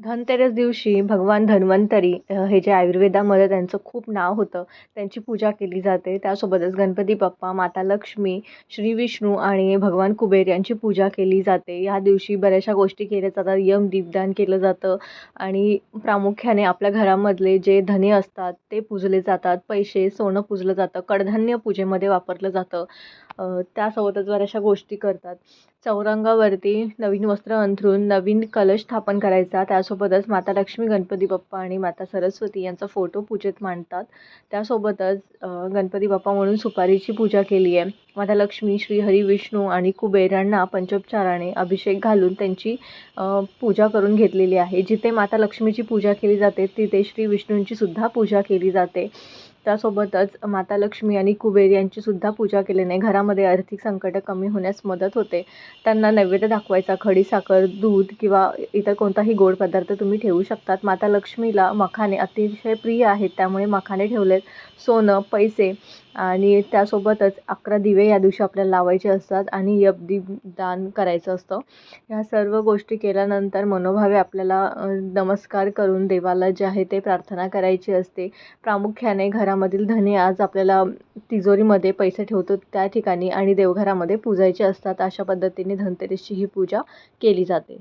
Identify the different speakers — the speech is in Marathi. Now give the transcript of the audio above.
Speaker 1: धनतेरस दिवशी भगवान धन्वंतरी हे जे आयुर्वेदामध्ये त्यांचं खूप नाव होतं त्यांची पूजा केली जाते. त्यासोबतच गणपती बाप्पा माता लक्ष्मी श्री विष्णू आणि भगवान कुबेर यांची पूजा केली जाते. ह्या दिवशी बऱ्याचशा गोष्टी केल्या जातात. यम दीपदान केलं जातं आणि प्रामुख्याने आपल्या घरामधले जे धने असतात ते पूजले जातात. पैसे सोनं पूजलं जातं. कडधान्य पूजेमध्ये वापरलं जातं. त्यासोबतच बऱ्याचशा गोष्टी करतात. चौरंगावरती नवीन वस्त्र अंथरून नवीन कलश स्थापन करायचा. त्यासोबतच माता लक्ष्मी गणपती बाप्पा आणि माता सरस्वती यांचा फोटो पूजेत मांडतात. त्यासोबतच गणपती बाप्पा म्हणून सुपारीची पूजा केली आहे. माता लक्ष्मी श्री हरी विष्णू आणि कुबेर यांना पंचोपचाराने अभिषेक घालून त्यांची पूजा करून घेतलेली आहे. जिथे माता लक्ष्मीची पूजा केली जाते तिथे श्री विष्णूंची सुद्धा पूजा केली जाते. त्यासोबतच माता लक्ष्मी आणि कुबेर यांचीसुद्धा पूजा केल्याने घरामध्ये आर्थिक संकटं कमी होण्यास मदत होते. त्यांना नैवेद्य दाखवायचा खडीसाखर दूध किंवा इतर कोणताही गोड पदार्थ तुम्ही ठेवू शकतात. माता लक्ष्मीला मखाने अतिशय प्रिय आहेत त्यामुळे मखाने ठेवलेत. सोनं पैसे आणि त्यासोबतच अकरा दिवे या दिवशी आपल्याला लावायचे असतात आणि यपदीप दान करायचं असतं. ह्या सर्व गोष्टी केल्यानंतर मनोभावे आपल्याला नमस्कार करून देवाला जे आहे ते प्रार्थना करायची असते. प्रामुख्याने घरामधील धने आज आपल्याला तिजोरीमध्ये पैसे ठेवतो त्या ठिकाणी आणि देवघरामध्ये पूजायचे असतात. अशा पद्धतीने धनतेरसची ही पूजा केली जाते.